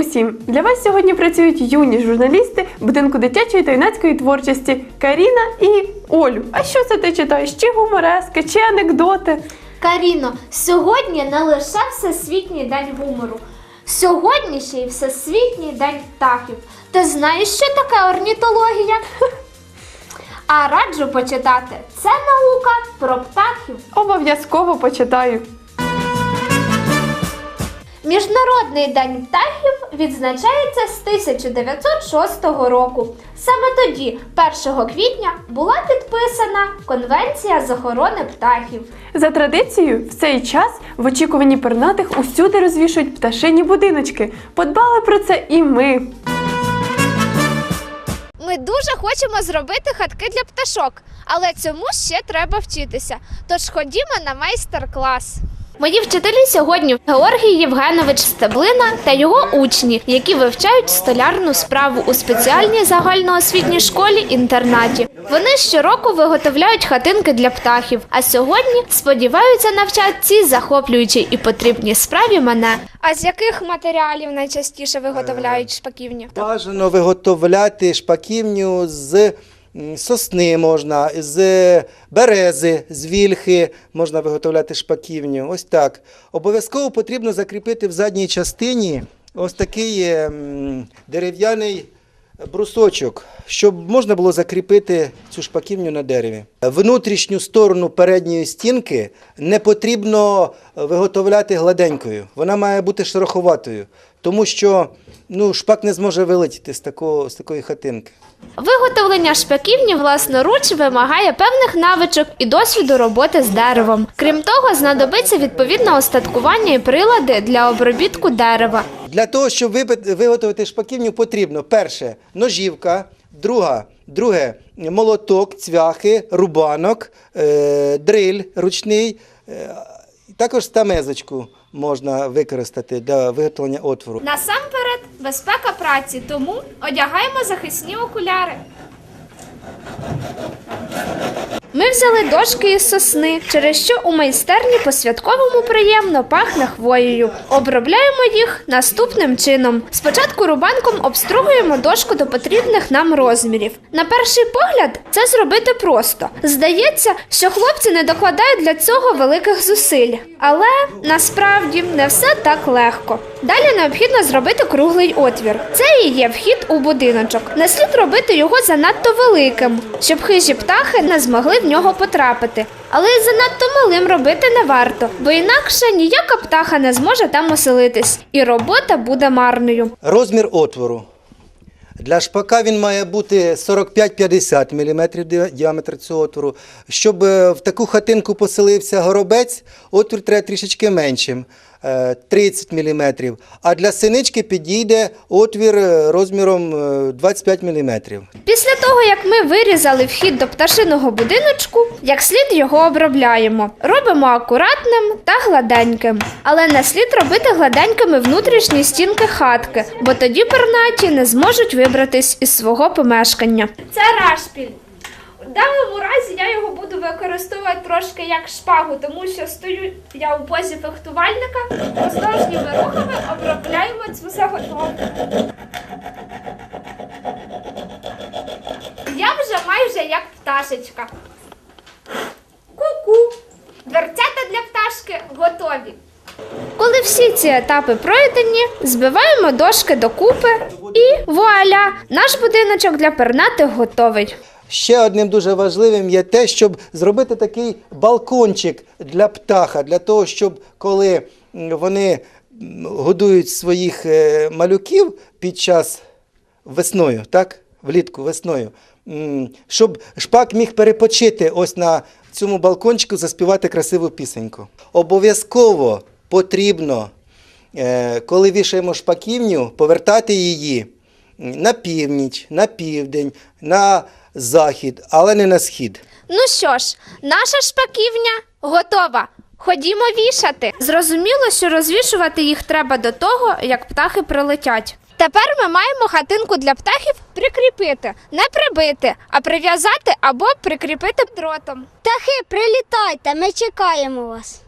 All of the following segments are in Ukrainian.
Усім! Для вас сьогодні працюють юні журналісти будинку дитячої та юнацької творчості Каріна і Олю. А що це ти читаєш? Чи гуморески, чи анекдоти? Каріно, сьогодні не лише Всесвітній день гумору. Сьогодні ще й Всесвітній день птахів. Ти знаєш, що таке орнітологія? А раджу почитати. Це наука про птахів. Обов'язково почитаю. Міжнародний день птахів відзначається з 1906 року. Саме тоді, 1 квітня, була підписана Конвенція з охорони птахів. За традицією, в цей час в очікуванні пернатих усюди розвішують пташині будиночки. Подбали про це і ми. Ми дуже хочемо зробити хатки для пташок, але цьому ще треба вчитися. Тож ходімо на майстер-клас. Мої вчителі сьогодні Георгій Євгенович Стеблина та його учні, які вивчають столярну справу у спеціальній загальноосвітній школі інтернаті. Вони щороку виготовляють хатинки для птахів, а сьогодні сподіваються навчати цій захоплюючій і потрібній справі мене. А з яких матеріалів найчастіше виготовляють шпаківні? Бажано виготовляти шпаківню з сосни можна, з берези, з вільхи можна виготовляти шпаківню. Ось так. Обов'язково потрібно закріпити в задній частині ось такий е, дерев'яний брусочок, щоб можна було закріпити цю шпаківню на дереві. Внутрішню сторону передньої стінки не потрібно виготовляти гладенькою. Вона має бути шероховатою, тому що ну, шпак не зможе вилетіти з, такого, з такої хатинки. Виготовлення шпаківні власноруч вимагає певних навичок і досвіду роботи з деревом. Крім того, знадобиться відповідне остаткування і прилади для обробітку дерева. Для того, щоб виготовити шпаківню, потрібно перше ножівка, друга, друге молоток, цвяхи, рубанок, е, дриль ручний. Також стамезочку можна використати для виготовлення отвору. Насамперед, безпека праці, тому одягаємо захисні окуляри. Ми взяли дошки із сосни, через що у майстерні по-святковому приємно пахне хвоєю. Обробляємо їх наступним чином. Спочатку рубанком обстругуємо дошку до потрібних нам розмірів. На перший погляд це зробити просто. Здається, що хлопці не докладають для цього великих зусиль. Але насправді не все так легко. Далі необхідно зробити круглий отвір. Це і є вхід у будиночок. Не слід робити його занадто великим, щоб хижі птахи не змогли в нього потрапити. Але й занадто малим робити не варто, бо інакше ніяка птаха не зможе там оселитись, і робота буде марною. Розмір отвору. Для шпака він має бути 45-50 мм діаметр цього отвору. Щоб е, в таку хатинку поселився горобець, отвір треба трішечки меншим. Е, 30 мм. А для синички підійде отвір е, розміром е, 25 мм. Після того, як ми вирізали вхід до пташиного будиночку, як слід його обробляємо. Робимо акуратним та гладеньким. Але не слід робити гладенькими внутрішні стінки хатки, бо тоді пернаті не зможуть вибратись із свого помешкання. Це рашпіль. В даному разі я його буду використовувати трошки як шпагу, тому що стою я у позі фехтувальника, осторожніми рухами обробляємо цю заготовку. Я вже майже як пташечка. Ку-ку. Дверцята для пташки готові. Коли всі ці етапи пройдені, збиваємо дошки докупи і вуаля! Наш будиночок для пернатих готовий. Ще одним дуже важливим є те, щоб зробити такий балкончик для птаха, для того, щоб коли вони годують своїх е, малюків під час весною, так? Влітку весною, щоб шпак міг перепочити ось на цьому балкончику, заспівати красиву пісеньку. Обов'язково потрібно, е, коли вішаємо шпаківню, повертати її на північ, на південь, на захід, але не на схід. Ну що ж, наша шпаківня готова. Ходімо вішати. Зрозуміло, що розвішувати їх треба до того, як птахи прилетять. Тепер ми маємо хатинку для птахів прикріпити, не прибити, а прив'язати або прикріпити дротом. Птахи, прилітайте, ми чекаємо вас.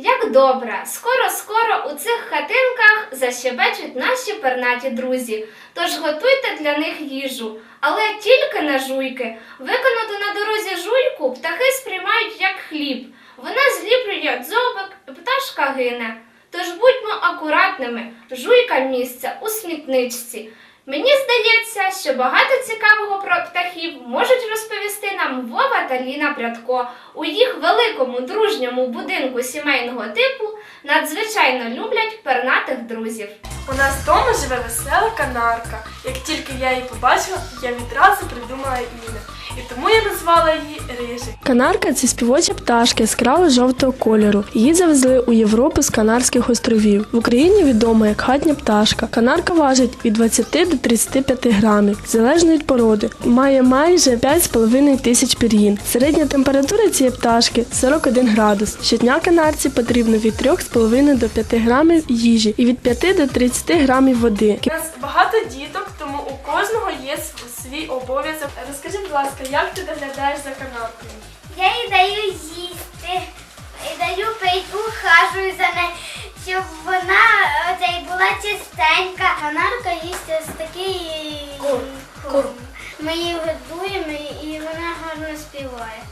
Як добре, скоро-скоро у цих хатинках защебечуть наші пернаті друзі. Тож готуйте для них їжу, але тільки не жуйки. Виконати на дорозі жуйку птахи сприймають як хліб. Вона зліплює дзьобик, і пташка гине. Тож будьмо акуратними, жуйка місце у смітничці. Мені здається, що багато цікавого про птахів можуть розповісти нам Вова та Ліна Прядко. У їх великому дружньому будинку сімейного типу надзвичайно люблять пернатих друзів. У нас вдома живе весела канарка. Як тільки я її побачила, я відразу придумала ім'я. І тому я назвала її Рижик. Канарка це співоча пташка яскраво жовтого кольору. Її завезли у Європу з Канарських островів. В Україні відома як хатня пташка. Канарка важить від 20 до 35 грамів, залежно від породи. Має майже 5,5 тисяч пір'їн. Середня температура цієї пташки 41 градус. Щодня канарці потрібно від 3,5 до 5 грамів їжі і від 5 до 30 грамів води. У нас багато діток, тому у кожного є св- свій обов'язок. Розкажи, будь ласка, як ти доглядаєш за канаркою? Я їй даю їсти, і даю пити, ухажую за нею, щоб вона оце, була чистенька. Канарка їсть ось такий кур. Ми її годуємо і вона гарно співає.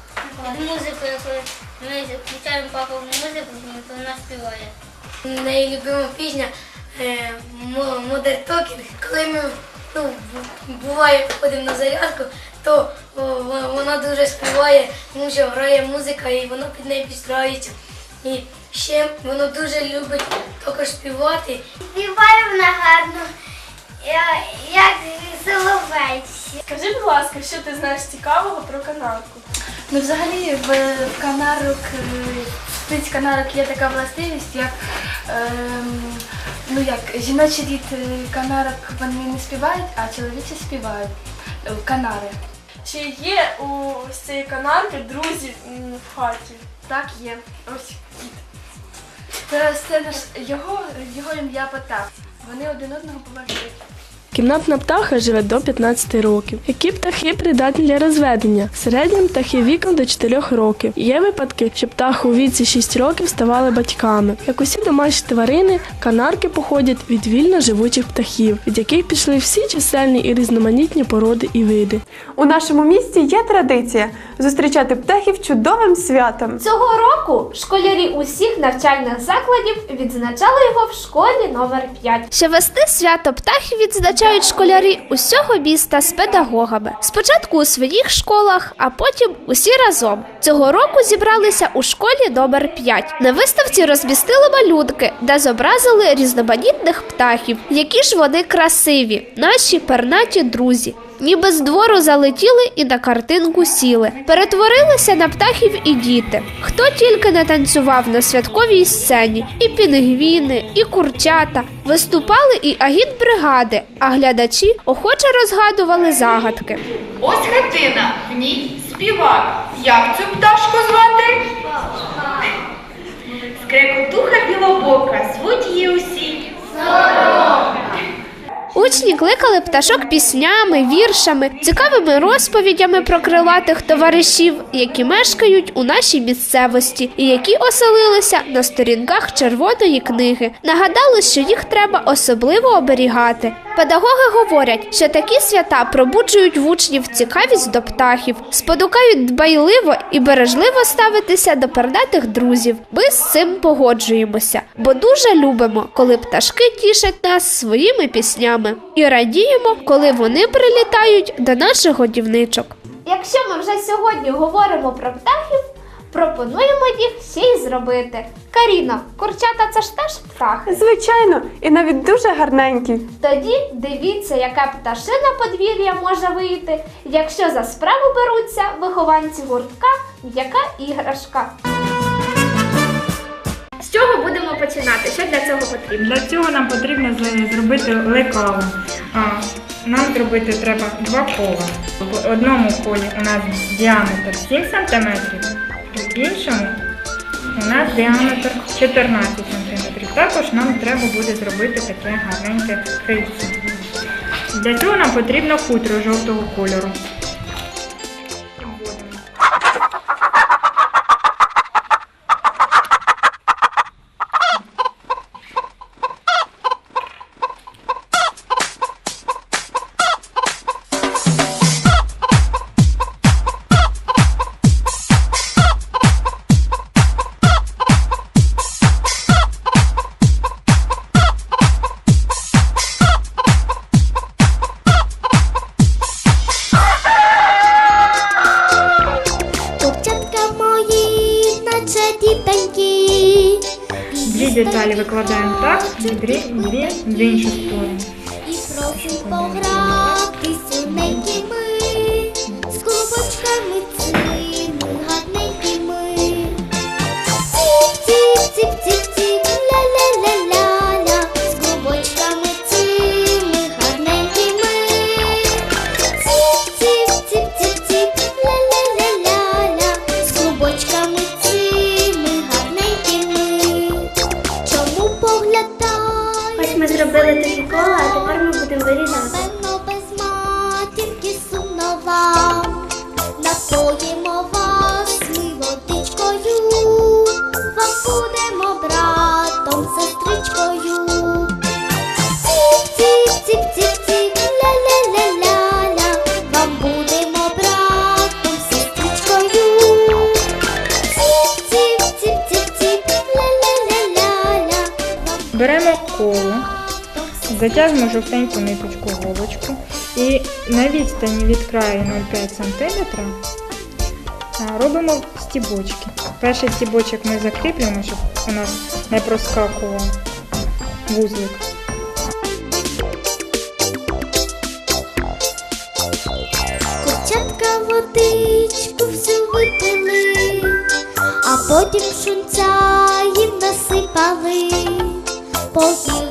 Музику, яку ми включаємо папу музику, то вона співає. Неї любима пісня е, Модер Токінг. Коли ми буває ходимо на зарядку, то о, вона дуже співає, тому що грає музика і воно під нею підстрається. І ще воно дуже любить також співати. Співає вона гарно, як соловей. Скажи, будь ласка, що ти знаєш цікавого про канарку? Ну, взагалі, в, в канарок, е, в птиць канарок є така властивість, як, ем, ну, як жіночі діти е, канарок вони не співають, а чоловічі співають е, канари. Чи є у цієї канарки друзі в хаті? Так є. Ось кіт. Це, це наш його, його ім'я Потап. Вони один одного поважають. Кімнатна птаха живе до 15 років. Які птахи придатні для розведення? Середнім птахи віком до 4 років. Є випадки, що птахи у віці 6 років ставали батьками. Як усі домашні тварини, канарки походять від вільно живучих птахів, від яких пішли всі чисельні і різноманітні породи і види. У нашому місті є традиція зустрічати птахів чудовим святом. Цього року школярі усіх навчальних закладів відзначали його в школі номер 5. Ще вести свято птахів відзначають школярі усього міста з педагогами. Спочатку у своїх школах, а потім усі разом. Цього року зібралися у школі номер 5. На виставці розмістили малюнки, де зобразили різноманітних птахів, які ж вони красиві, наші пернаті друзі. Ніби з двору залетіли і на картинку сіли. Перетворилися на птахів і діти. Хто тільки не танцював на святковій сцені, і пінгвіни, і курчата. Виступали і агітбригади, а глядачі охоче розгадували загадки. Ось хатина, в ній співак. Як цю пташку звати? Скрекотуха білобока, звуть її усі. Учні кликали пташок піснями, віршами, цікавими розповідями про крилатих товаришів, які мешкають у нашій місцевості і які оселилися на сторінках червоної книги. Нагадали, що їх треба особливо оберігати. Педагоги говорять, що такі свята пробуджують в учнів цікавість до птахів, спонукають дбайливо і бережливо ставитися до пернатих друзів. Ми з цим погоджуємося, бо дуже любимо, коли пташки тішать нас своїми піснями, і радіємо, коли вони прилітають до наших годівничок. Якщо ми вже сьогодні говоримо про птахів, пропонуємо їх ще й зробити. Каріна, курчата це ж теж птахи. Звичайно, і навіть дуже гарненькі. Тоді дивіться, яка пташина подвір'я може вийти, якщо за справу беруться вихованці гуртка, яка іграшка. Чого будемо починати? Що для цього потрібно? Для цього нам потрібно зробити лекалу. Нам зробити треба два кола. В одному колі у нас діаметр 7 см, в іншому у нас діаметр 14 см. Також нам треба буде зробити таке гарненьке крильце. Для цього нам потрібно хутро жовтого кольору. 20 turnos. Затягуємо жовтеньку ниточку голочку і на відстані від краю 0,5 см робимо стібочки. Перший стібочок ми закріплюємо, щоб у нас не проскакував вузлик. Курчатка водичку всю випили, а потім шунця їм насипали, поїли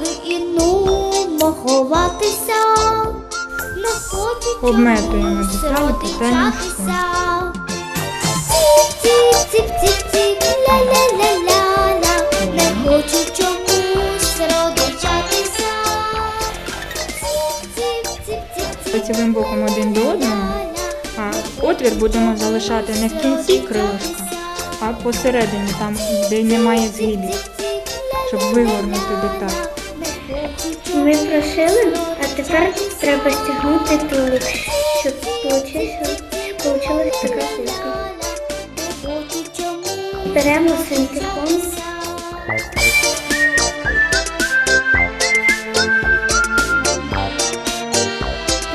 Обметуємо деталі питання ля-ля-ля-ля-ля, не чомусь родичатися. Лицевим боком один до одного, а отвір будемо залишати не в кінці крилишка, а посередині, там, де немає згибів, щоб вигорнути деталь. Ми прошили, тепер треба стягнути тулик, щоб вийшла така кулька. Беремо синтепон.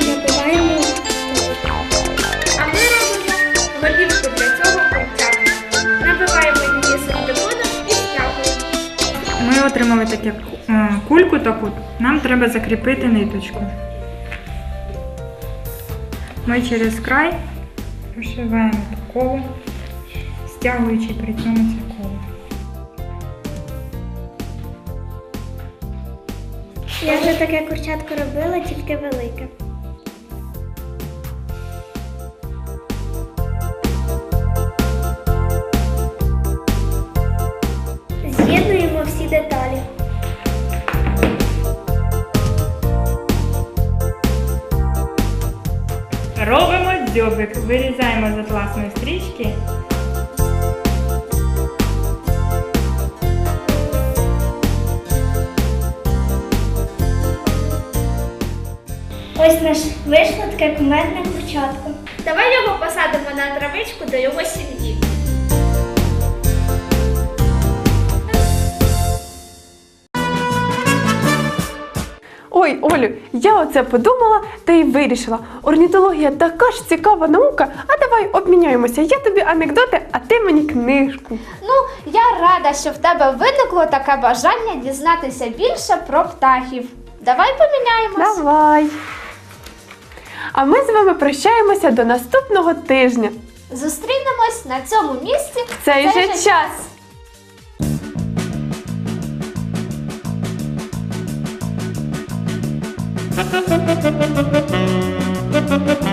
Набиваємо А ми робимо голівку для цього. Набиваємо її синтепоном і стягуємо. Ми отримали таку е, кульку таку, нам треба закріпити ниточку. Ми через край вишиваємо колу, стягуючи при цьому це коло. Я вже таке курчатко робила, тільки велике. Дзьобик, вирізаємо з атласної стрічки. Ось наш вийшло таке кумедне курчатко. Давай його посадимо на травичку до його сім'ї. Ой, Олю, я оце подумала та й вирішила. Орнітологія така ж цікава наука, а давай обміняємося. Я тобі анекдоти, а ти мені книжку. Ну, я рада, що в тебе виникло таке бажання дізнатися більше про птахів. Давай поміняємось. Давай. А ми з вами прощаємося до наступного тижня. Зустрінемось на цьому місці В цей же час. Thank you.